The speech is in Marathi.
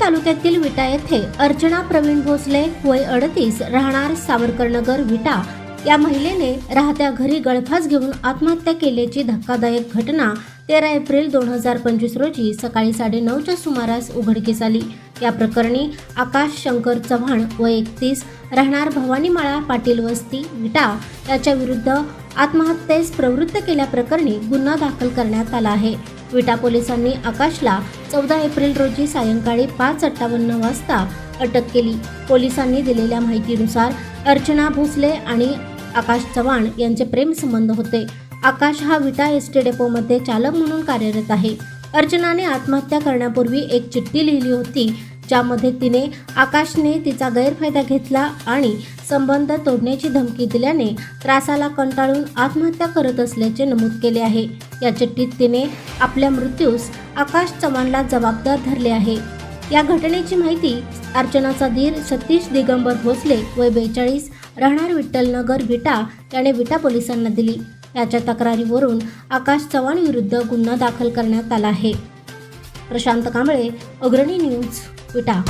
तालुक्यातील विटा येथे अर्चना प्रवीण भोसले वय अडतीस राहणार सावरकरनगर विटा. या महिलेने राहत्या घरी गळफास घेऊन आत्महत्या केल्याची धक्कादायक घटना तेरा एप्रिल दोन हजार पंचवीस रोजी सकाळी साडेनऊच्या सुमारास उघडकीस आली. या प्रकरणी आकाश शंकर चव्हाण व एकतीस राहणार भवानीमाळा पाटील वस्ती विटा. याच्या विरुद्ध आत्महत्येस प्रवृत्त केल्याप्रकरणी गुन्हा दाखल करण्यात आला आहे. विटा पोलिसांनी आकाशला चौदा एप्रिल रोजी सायंकाळी पाच अठ्ठावन्न वाजता अटक केली. पोलिसांनी दिलेल्या माहितीनुसार अर्चना भोसले आणि आकाश चव्हाण यांचे प्रेमसंबंध होते. आकाश हा विटा एस टी डेपोमध्ये चालक म्हणून कार्यरत आहे. अर्चनाने आत्महत्या करण्यापूर्वी एक चिठ्ठी लिहिली होती. ज्यामध्ये तिने आकाशने तिचा गैरफायदा घेतला आणि संबंध तोडण्याची धमकी दिल्याने त्रासाला कंटाळून आत्महत्या करत असल्याचे नमूद केले आहे. या चिठ्ठीत तिने आपल्या मृत्यूस आकाश चव्हाणला जबाबदार धरले आहे. या घटनेची माहिती अर्चनाचा धीर सतीश दिगंबर भोसले वय बेचाळीस राहणार विठ्ठलनगर विटा याने विटा पोलिसांना दिली. याच्या तक्रारीवरून आकाश चव्हाण विरुद्ध गुन्हा दाखल करण्यात आला आहे. प्रशांत कांबळे अग्रणी न्यूज 不打